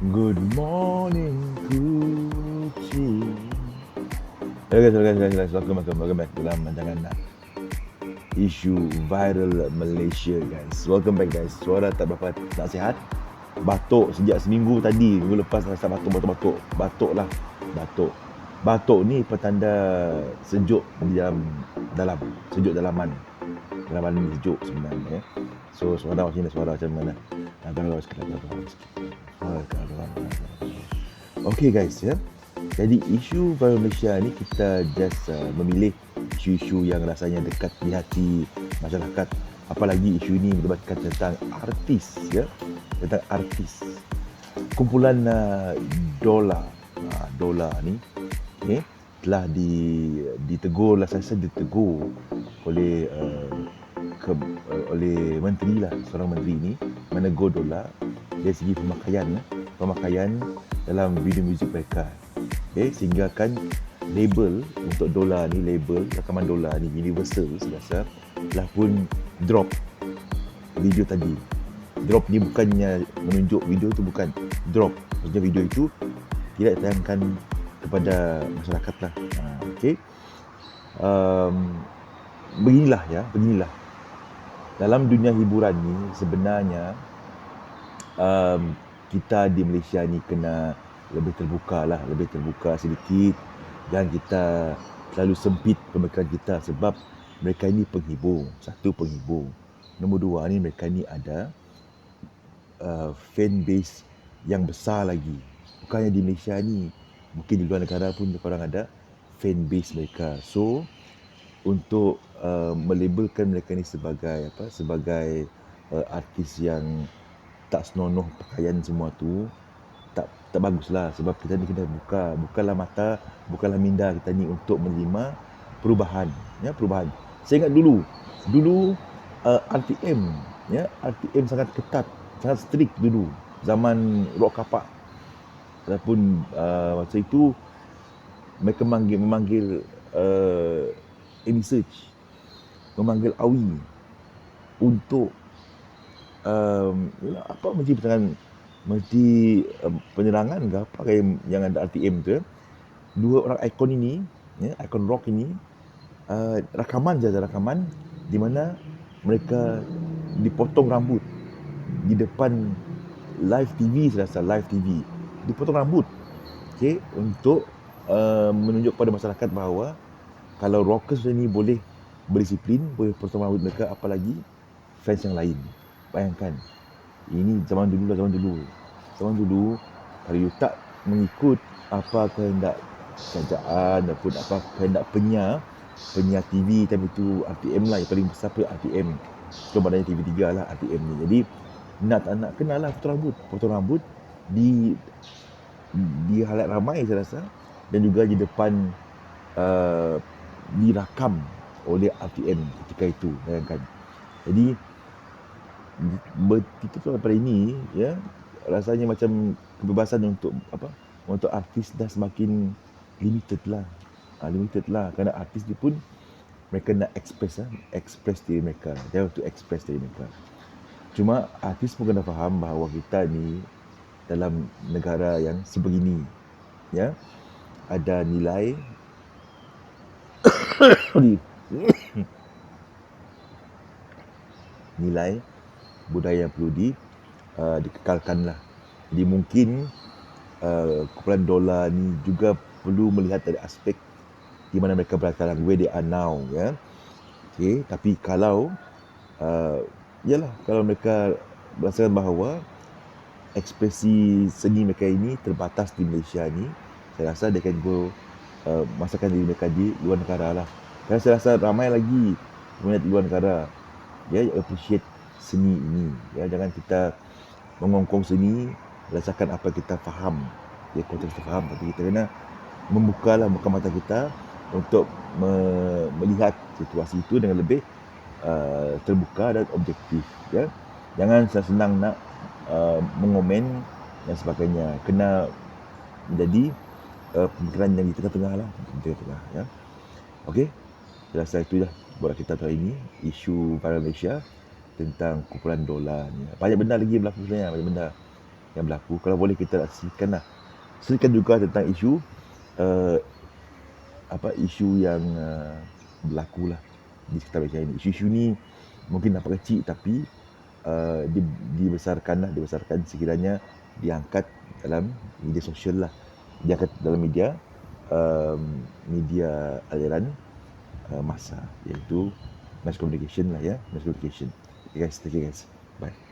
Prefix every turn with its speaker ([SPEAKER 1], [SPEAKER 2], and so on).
[SPEAKER 1] Good morning, Kucing. Hello guys, hello guys, hello guys. Welcome, welcome, welcome back dalam rancangan nak isu viral Malaysia guys. Welcome back guys. Suara tak berapa tak sihat. Batuk sejak seminggu tadi. Minggu lepas rasa batuk, batuk, batuk. Batuk lah. Batuk. Batuk ni petanda sejuk di dalam dalam sejuk dalaman. Dalaman ni sejuk sebenarnya. Ya. So suara macam ni suara macam mana? Nah, kalau sikit, kalau sikit. Okay guys ya. Jadi isu viral Malaysia ni kita just uh, memilih isu-isu yang rasanya dekat di hati masyarakat. Apalagi isu ini melibatkan tentang artis ya. Tentang artis. Kumpulan uh, dolar. Uh, dolar ni okay, telah di ditegur lah saya ditegur oleh uh, ke, uh, oleh menteri lah seorang menteri ni menegur dolar dari segi pemakaian pemakaian dalam video muzik mereka. Okay, sehingga kan label untuk dolar ni label rakaman dolar ni universal rasa telah pun drop video tadi. Drop ni bukannya menunjuk video tu bukan. Drop maksudnya video itu tidak ditayangkan kepada masyarakat lah. Ha, okay. um, beginilah ya beginilah. Dalam dunia hiburan ni sebenarnya um, kita di Malaysia ni kena lebih terbuka lah lebih terbuka sedikit dan kita terlalu sempit pemikiran kita sebab mereka ini penghibur satu penghibur. Nombor dua ni mereka ni ada uh, fan base yang besar lagi. Bukannya di Malaysia ni mungkin di luar negara pun orang ada fan base mereka. So untuk uh, melabelkan mereka ni sebagai apa sebagai uh, artis yang tak senonoh pakaian semua tu tak tak baguslah sebab kita ni kena buka bukalah mata bukalah minda kita ni untuk menerima perubahan ya perubahan. Saya ingat dulu dulu uh, RTM ya RTM sangat ketat sangat strict dulu zaman rock kapak. Ataupun uh, masa itu mereka memanggil memanggil uh, Amy Search memanggil Awi untuk um, apa mesti pertengahan mesti um, penyerangan ke apa kayak yang ada RTM tu ya. dua orang ikon ini ya ikon rock ini uh, rakaman saja rakaman di mana mereka dipotong rambut di depan live TV rasa live TV dipotong rambut okey untuk uh, menunjuk kepada masyarakat bahawa kalau rockers ni boleh berdisiplin boleh potong rambut mereka apalagi fans yang lain bayangkan ini zaman dulu lah zaman dulu. Zaman dulu kalau you tak mengikut apa kehendak kerajaan ataupun apa kehendak penyiar penyiar TV time itu RTM lah yang paling besar pun RTM itu maknanya TV3 lah RTM ni. Jadi nak tak nak kenal lah potong rambut. Potong rambut di di halat ramai saya rasa. Dan juga di depan uh, dirakam oleh RTM ketika itu bayangkan. Jadi bertitik pada ini ya rasanya macam kebebasan untuk apa untuk artis dah semakin limited lah. Ha, limited lah. Kerana artis ni pun mereka nak express lah express diri mereka. Dia untuk express diri mereka. Cuma artis pun kena faham bahawa kita ni dalam negara yang sebegini ya ada nilai nilai budaya yang perlu di uh, dikekalkan lah. Jadi mungkin uh, kumpulan dolar ni juga perlu melihat dari aspek di mana mereka berada sekarang, where they are now, ya. Okay, tapi kalau uh, yalah kalau mereka merasakan bahawa ekspresi seni mereka ini terbatas di Malaysia ni, saya rasa dia akan go uh, masakan diri mereka di luar negara lah. Kerana saya rasa ramai lagi peminat luar negara ya yang appreciate seni ini. Ya jangan kita mengongkong seni berdasarkan apa kita faham. Ya konteks kita faham tapi kita kena membuka lah buka mata kita untuk me- melihat situasi itu dengan lebih uh, terbuka dan objektif ya. Jangan senang nak uh, mengomen dan sebagainya. Kena menjadi uh, pemikiran yang di tengah-tengah lah di tengah-tengah ya. Okey rasa itu dah buat kita hari ini isu para Malaysia tentang kumpulan dolar ni. Banyak benda lagi berlaku sebenarnya, banyak benda. yang berlaku. Kalau boleh kita nak lah. Selitkan juga tentang isu uh, apa isu yang uh, berlaku lah di sekitar Malaysia ini. Isu-isu ni mungkin nampak kecil tapi uh, di, dibesarkan lah, dibesarkan sekiranya diangkat dalam media sosial lah. Diangkat dalam media, um, media aliran uh, masa iaitu mass communication lah ya, mass communication. Okay guys, thank you guys. Bye.